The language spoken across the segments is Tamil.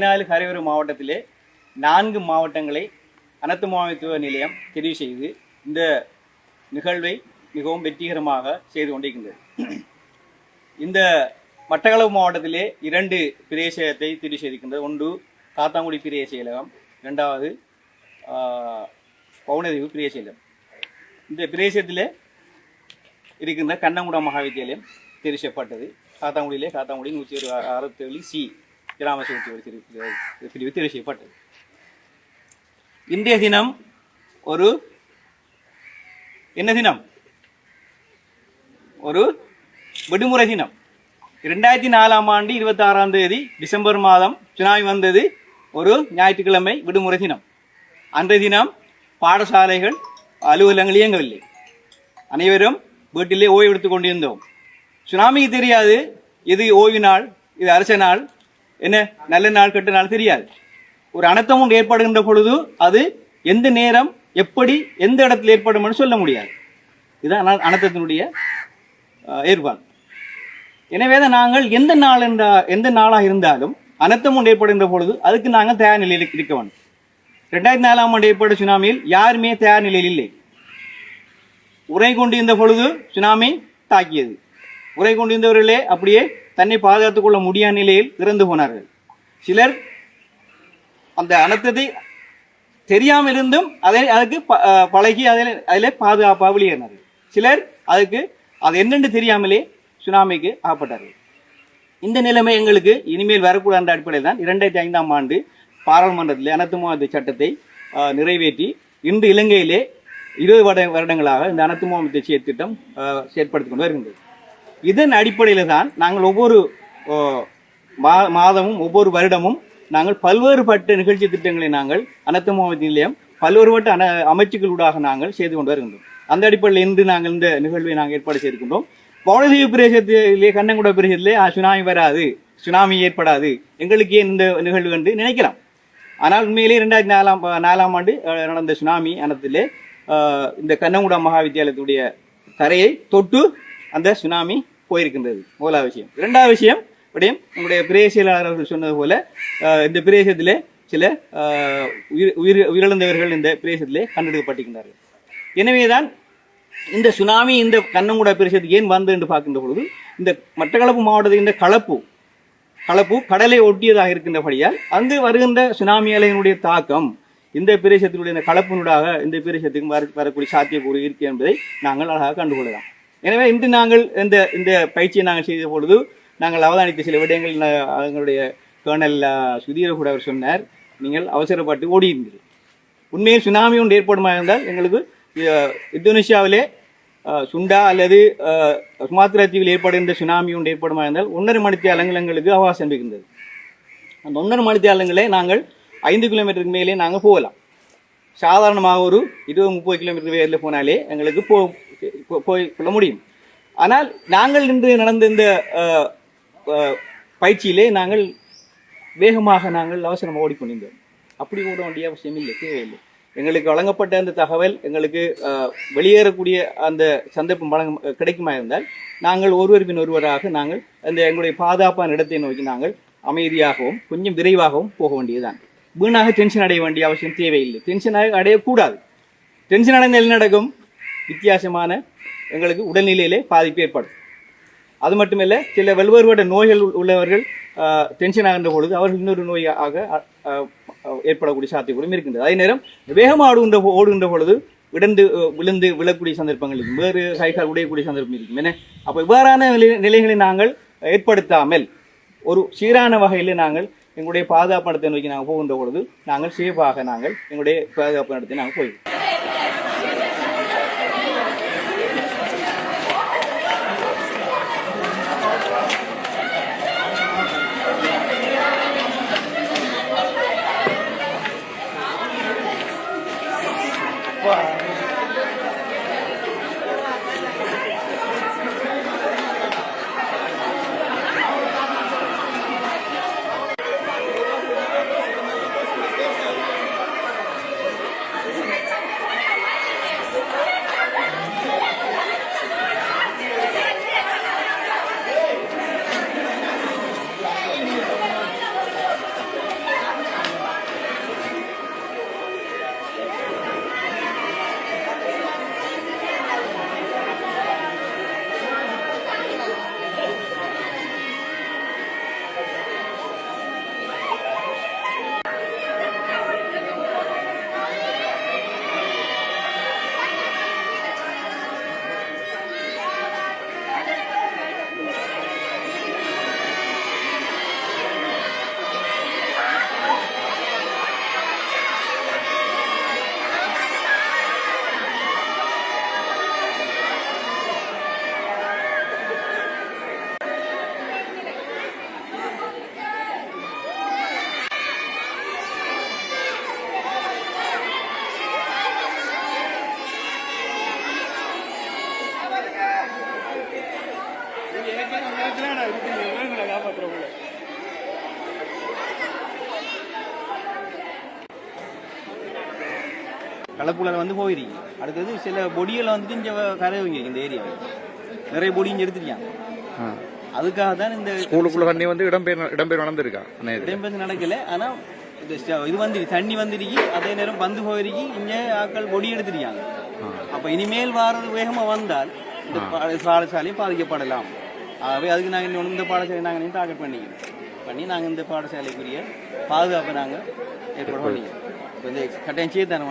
பதினாலு கரையோர மாவட்டத்திலே நான்கு மாவட்டங்களை அனைத்து முகாமைத்துவ நிலையம் தெரிவு செய்து இந்த நிகழ்வை மிகவும் வெற்றிகரமாக செய்து கொண்டிருக்கின்றது. இந்த மட்டக்களவு மாவட்டத்திலே இரண்டு பிரதேசத்தை தெரிவு செய்திருக்கின்றது. ஒன்று காத்தாங்குடி பிரிய செயலகம் இரண்டாவது ஆஹ், பவுனதீவு பிரிய செயலகம் இந்த பிரதேசத்தில் இருக்கின்ற கண்ணங்குடா மகாவித்தியாலயம் தெரிவு செய்யப்பட்டது. காத்தாங்குடியிலே காத்தாங்குடி நூற்றி ஒரு அறுபத்தேழு சி கிராம பிரிவு தெரிவு செய்யப்பட்டது இன்றைய தினம் ஒரு என்ன தினம்? ஒரு விடுமுறை தினம். இரண்டாயிரத்தி நாலாம் ஆண்டு இருபத்தி ஆறாம் தேதி டிசம்பர் மாதம் சுனாமி வந்தது ஒரு ஞாயிற்றுக்கிழமை விடுமுறை தினம். அன்றைய தினம் பாடசாலைகள் அலுவலகங்கள் இயங்கவில்லை. அனைவரும் வீட்டிலே ஓய்வு எடுத்துக் கொண்டிருந்தோம். சுனாமிக்கு தெரியாது இது ஓய்வு நாள் இது அரச நாள். என்ன? நல்ல நாள் கெட்ட நாள் தெரியாது. ஒரு அனர்த்தம் ஒன்று ஏற்படுகின்ற பொழுது அது எந்த நேரம் எப்படி எந்த இடத்துல ஏற்படும் சொல்ல முடியாது. இதுதான் அனர்த்தத்தினுடைய ஏற்பாடு. எனவே தான் நாங்கள் எந்த நாள் என்ற எந்த நாளாக இருந்தாலும் அனர்த்தம் ஒன்று ஏற்படுகின்ற பொழுது அதுக்கு நாங்கள் தயார் நிலையில் இருக்க வேண்டும். ரெண்டாயிரத்தி நாலாம் ஆண்டு ஏற்பட்ட சுனாமியில் யாருமே தயார் நிலையில் இல்லை. உரை கொண்டிருந்த பொழுது சுனாமி தாக்கியது. உரை கொண்டிருந்தவர்களே அப்படியே தன்னை பாதுகாத்துக் கொள்ள முடியாத நிலையில் இறந்து போனார்கள். சிலர் அந்த அனர்த்தத்தை தெரியாமல் இருந்தும் அதை அதுக்கு ப- பழகி அதில் அதில் பாதுகாப்பாக வெளியேறினார்கள். சிலர் அதுக்கு அது என்னென்று தெரியாமலே சுனாமிக்கு ஆகப்பட்டார்கள். இந்த நிலைமை எங்களுக்கு இனிமேல் வரக்கூடாத அடிப்படையில் தான் இரண்டாயிரத்தி ஐந்தாம் ஆண்டு பாராளுமன்றத்தில் அனர்த்த சட்டத்தை நிறைவேற்றி இன்று இலங்கையிலே இருபது வருட வருடங்களாக இந்த அனர்த்த முகாமத்தை செயற்திட்டம் செயற்படுத்திக் கொண்டு வருகின்றது. இதன் அடிப்படையில் தான் நாங்கள் ஒவ்வொரு மா- மாதமும் ஒவ்வொரு வருடமும் நாங்கள் பல்வேறுபட்ட நிகழ்ச்சி திட்டங்களை நாங்கள் அனைத்து முகாமத்து நிலையம் பல்வேறுபட்ட அன அமைச்சுக்களூடாக நாங்கள் செய்து கொண்டு வருகின்றோம். அந்த அடிப்படையில் இன்று நாங்கள் இந்த நிகழ்வை நாங்கள் ஏற்பாடு செய்திருக்கின்றோம். பவுனதீவு பிரதேசத்திலே கண்ணங்குட பிரதேசத்திலே சுனாமி வராது சுனாமி ஏற்படாது எங்களுக்கு ஏன் இந்த நிகழ்வு என்று நினைக்கலாம். ஆனால் உண்மையிலே ரெண்டாயிரத்தி நாலாம் நாலாம் ஆண்டு நடந்த சுனாமி அனத்திலே இந்த கண்ணங்குடா மகாவித்தியாலயத்துடைய தரையை தொட்டு அந்த சுனாமி போயிருக்கின்றது. முதலாவது விஷயம். இரண்டாவது விஷயம் விடயம் உங்களுடைய பிரேசியலாளர் அவர்கள் சொன்னது போல இந்த பிரதேசத்திலே சில உயிர் உயிர் உயிரிழந்தவர்கள் இந்த பிரதேசத்திலே கண்டெடுக்கப்பட்டிருக்கின்றார்கள். எனவேதான் இந்த சுனாமி இந்த கண்ணங்குடா பிரதேசத்துக்கு ஏன் வந்தது என்று பார்க்கின்ற பொழுது இந்த மட்டக்களப்பு மாவட்டத்தில் இந்த களப்பு களப்பு கடலை ஒட்டியதாக இருக்கின்றபடியால் அங்கு வருகின்ற சுனாமி அலையினுடைய தாக்கம் இந்த பிரதேசத்தினுடைய இந்த களப்பினூடாக இந்த பிரதேசத்துக்கு வர வரக்கூடிய சாத்தியக்கூறு இருக்கு என்பதை நாங்கள் அழகாக கண்டுகொள்ளலாம். எனவே இன்று நாங்கள் இந்த இந்த பயிற்சியை நாங்கள் செய்த பொழுது நாங்கள் அவதானித்த சில விடயங்கள் ந- எங்களுடைய கேர்னல் அஹ், சுதீர கூட அவர் சொன்னார். நீங்கள் அவசரப்பட்டு ஓடியிருந்தீர்கள் உண்மையில் சுனாமி ஒன்று ஏற்படுமா இருந்தால் எங்களுக்கு இந்தோனேஷியாவிலே சுண்டா அல்லது சுமாத்திரா தீவில் ஏற்படுகின்ற சுனாமி ஒன்று ஏற்படுமா இருந்தால் ஒன்றரை மணித்தியாலங்கள் எங்களுக்கு அவகாசம் இருக்கின்றது. அந்த ஒன்றரை மணித்தியாலங்களே நாங்கள் ஐந்து கிலோமீட்டருக்கு மேலே நாங்கள் போகலாம். சாதாரணமாக ஒரு இருபது முப்பது கிலோமீட்டர் வேரில் போனாலே எங்களுக்கு போ போய் கொள்ள முடியும். ஆனால் நாங்கள் இன்று நடந்த இந்த பயிற்சியிலே நாங்கள் வேகமாக நாங்கள் அவசரமாக ஓடிக்கொண்டிருந்தோம். அப்படி ஓட வேண்டிய அவசியம் இல்லை தேவையில்லை. எங்களுக்கு வழங்கப்பட்ட அந்த தகவல் எங்களுக்கு வெளியேறக்கூடிய அந்த சந்தர்ப்பம் வழங்க கிடைக்குமா இருந்தால் நாங்கள் ஒருவர் பின் ஒருவராக நாங்கள் அந்த எங்களுடைய பாதுகாப்பான இடத்தை நோக்கி நாங்கள் அமைதியாகவும் கொஞ்சம் விரைவாகவும் போக வேண்டியதுதான். வீணாக டென்ஷன் அடைய வேண்டிய அவசியம் தேவையில்லை. டென்ஷன் அடையக்கூடாது. டென்ஷன் அடைந்த நடக்கும் வித்தியாசமான எங்களுக்கு உடல்நிலையிலே பாதிப்பு ஏற்படும். அது மட்டுமல்ல சில வெல்வேறுபட்ட நோய்கள் உள்ளவர்கள் டென்ஷன் ஆகின்ற பொழுது அவர்கள் இன்னொரு நோயாக ஏற்படக்கூடிய சாத்தியக்கூடும் இருக்கின்றது. அதே நேரம் வேகமாக ஆடுகின்ற ஓடுகின்ற பொழுது விழுந்து விழுந்து விழக்கூடிய சந்தர்ப்பங்கள் இருக்கும் வேறு கைகால் உடையக்கூடிய சந்தர்ப்பம் இருக்கும். என்ன? அப்போ இவ்வாறான நிலை நிலைகளை நாங்கள் ஏற்படுத்தாமல் ஒரு சீரான வகையில் நாங்கள் எங்களுடைய பாதுகாப்பு நடத்தை நோக்கி நாங்கள் போகின்ற பொழுது நாங்கள் சேஃபாக நாங்கள் எங்களுடைய பாதுகாப்பு நடத்தி நாங்கள் போயிருக்கோம் கலப்புல வந்து போயிருக்கு அடுத்தது சில பொடியில் வந்து இங்கே கரைவங்க இந்த ஏரியாவில் நிறைய பொடி இங்கே எடுத்துருக்காங்க. அதுக்காக தான் இந்த ஸ்கூலுக்குள்ள தண்ணி வந்து இடம்பெயர் இடம்பெயர் நடந்திருக்கா இடம்பெயர்ந்து நடக்கல. ஆனா ஆனால் இது வந்து தண்ணி வந்துருக்கு. அதே நேரம் வந்து போயிருக்கு. இங்கே ஆக்கள் பொடி எடுத்துருக்காங்க. அப்ப இனிமேல் வாரது வேகமா வந்தால் இந்த பாடசாலையும் பாதிக்கப்படலாம். ஆகவே அதுக்கு நாங்க இன்னொன்று இந்த பாடசாலை நாங்க டார்கெட் பண்ணிக்கிறோம். பண்ணி நாங்க இந்த பாடசாலைக்குரிய பாதுகாப்பை நாங்க ஏற்பாடு பண்ணிக்கிறோம் இப்ப இந்த கட்டாயம் செய்ய தானே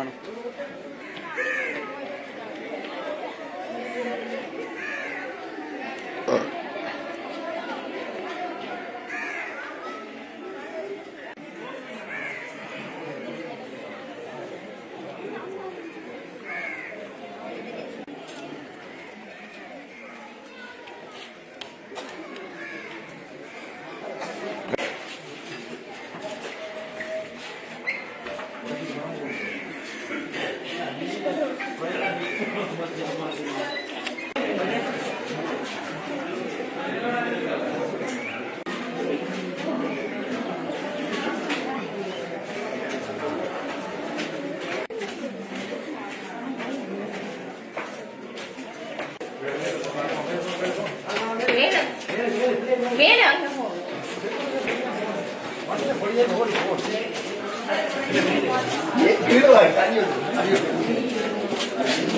வேணும் மேல மேல அங்க போகும்